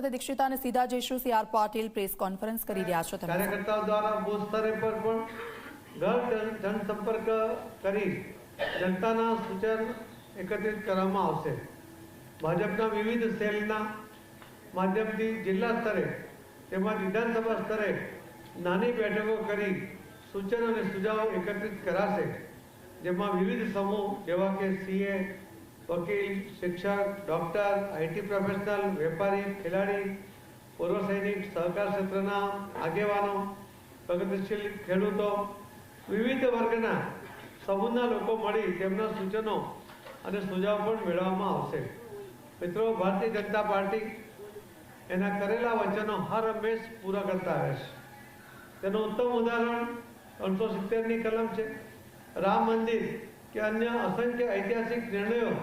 સાથે દીક્ષિતા અને સીધા જઈશું C R Patil press conference કરી રહ્યા છો તમે. કાર્યકર્તાઓ દ્વારા બુથ સ્તરે પર પણ ઘર જન- જનસંપર્ક કરી જનતાના સૂચન એકત્રિત કરવામાં આવશે. ભાજપના વિવિધ સેલના માધ્યમથી જિલ્લા સ્તરે તેમજ વિધાનસભા સ્તરે નાની બેઠકો કરી સૂચન અને સુઝાવ એકત્રિત કરાશે, જેમાં વિવિધ સમૂહ જેવા કે સીએ વકીલ, શિક્ષક, ડોક્ટર આઈટી પ્રોફેશનલ, વેપારી, ખેલાડી, પૂર્વ સૈનિક, સહકાર ક્ષેત્રના આગેવાનો, પ્રગતિશીલ ખેડૂતો, વિવિધ વર્ગના સમૂહના લોકો મળી તેમના સૂચનો અને સુઝાવ પણ મેળવવામાં આવશે. મિત્રો, ભારતીય જનતા પાર્ટી એના કરેલા વચનો હર હંમેશ પૂરા કરતા આવે છે તેનું ઉત્તમ ઉદાહરણ ત્રણસો સિત્તેરની કલમ છે. રામ મંદિર કે અન્ય અસંખ્ય ઐતિહાસિક નિર્ણયો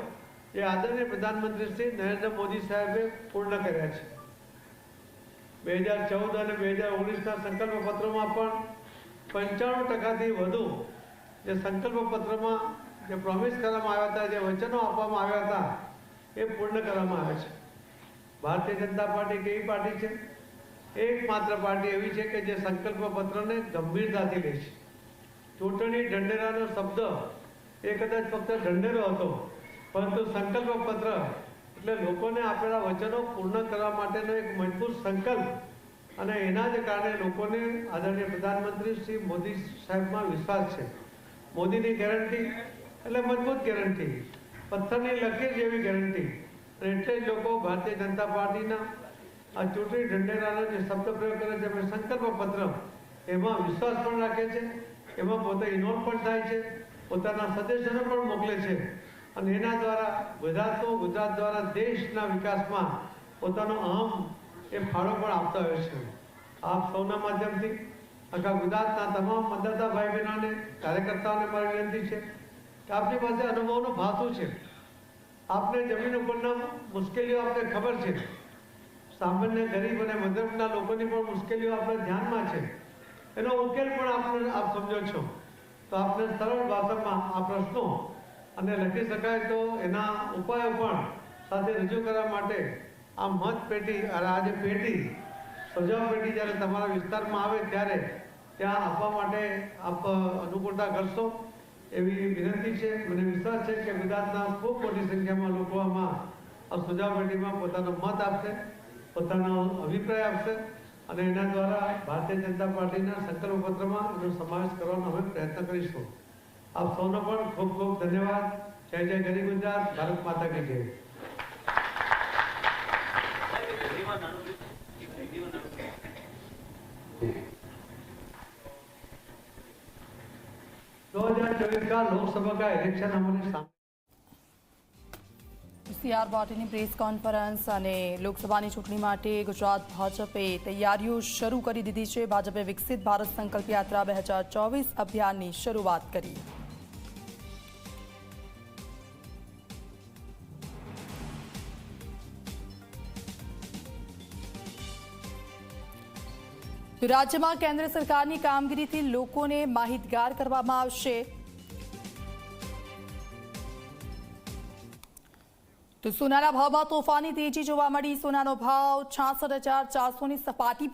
એ આદરણીય પ્રધાનમંત્રી શ્રી નરેન્દ્ર મોદી સાહેબે પૂર્ણ કર્યા છે. બે હજાર ચૌદ અને બે હજાર ઓગણીસના સંકલ્પ પત્રોમાં પણ પંચાણું ટકાથી વધુ જે સંકલ્પ પત્રમાં જે પ્રોમિસ કરવામાં આવ્યા હતા, જે વચનો આપવામાં આવ્યા હતા, એ પૂર્ણ કરવામાં આવ્યા છે. ભારતીય જનતા પાર્ટી કેવી પાર્ટી છે? એકમાત્ર પાર્ટી એવી છે કે જે સંકલ્પ પત્રને ગંભીરતાથી લે છે. ચૂંટણી ઢંઢેરાનો શબ્દ એ કદાચ ફક્ત ઢંઢેરો હતો પરંતુ સંકલ્પ પત્ર એટલે લોકોને આપેલા વચનો પૂર્ણ કરવા માટેનો એક મજબૂત સંકલ્પ. અને એના જ કારણે લોકોને આદરણીય પ્રધાનમંત્રી શ્રી મોદી સાહેબમાં વિશ્વાસ છે. મોદીની ગેરંટી એટલે મજબૂત ગેરંટી. પથ્થરની લકીર જેવી ગેરંટી. એટલે જ લોકો ભારતીય જનતા પાર્ટીના આ ચૂંટણી ઢંઢેરાનો જે શબ્દ પ્રયોગ કરે છે સંકલ્પ પત્ર, એમાં વિશ્વાસ પણ રાખે છે. એમાં પોતે ઇન્વોલ્વ પણ થાય છે. પોતાના સદસ્યોને પણ મોકલે છે. અને એના દ્વારા ગુજરાતનો ગુજરાત દ્વારા દેશના વિકાસમાં પોતાનો અહમ એ ફાળો પણ આપતા હોય છે. આપ સૌના માધ્યમથી આખા ગુજરાતના તમામ મતદાતા ભાઈ બહેનોને કાર્યકર્તાઓને મારી વિનંતી છે કે આપની પાસે અનુભવનું ભાતું છે. આપને જમીન ઉપરના મુશ્કેલીઓ આપને ખબર છે. સામાન્ય ગરીબ અને મધ્યમના લોકોની પણ મુશ્કેલીઓ આપણે ધ્યાનમાં છે. એનો ઉકેલ પણ આપણે આપ સમજો છો. તો આપને સરળ ભાષામાં આ પ્રશ્નો અને લખી શકાય તો એના ઉપાયો પણ સાથે રજૂ કરવા માટે આ મત પેટી અને આ જે પેટી સજાવ પેટી જ્યારે તમારા વિસ્તારમાં આવે ત્યારે ત્યાં આપવા માટે આપ અનુકૂળતા કરશો એવી વિનંતી છે. મને વિશ્વાસ છે કે ગુજરાતના ખૂબ મોટી સંખ્યામાં લોકો આમાં આ સજાવ પેટીમાં પોતાનો મત આપશે, પોતાનો અભિપ્રાય આપશે અને એના દ્વારા ભારતીય જનતા પાર્ટીના સંકલ્પ પત્રમાં એનો સમાવેશ કરવાનો અમે પ્રયત્ન કરીશું. આપ સૌનો પણ ખૂબ ખૂબ ધન્યવાદ જય જય ગરી ગુજરાત ભારત માતા કી જય दो हजार चौबीस का लोकसभा का इलेक्शन हमारे सामने સી આર પાટીલની પ્રેસ કોન્ફરન્સ અને લોકસભાની ચૂંટણી માટે ગુજરાત ભાજપે તૈયારીઓ શરૂ કરી દીધી છે ભાજપે વિકસિત ભારત સંકલ્પ યાત્રા બે હજાર ચોવીસ અભિયાનની શરૂઆત કરી રાજ્યમાં કેન્દ્ર સરકારની કામગીરીથી લોકોને માહિતગાર કરવામાં આવશે. તો સોનાના ભાવમાં તોફાની તેજી જોવા મળી. સોનાનો ભાવ છાસઠ હજાર ચારસોની સપાટી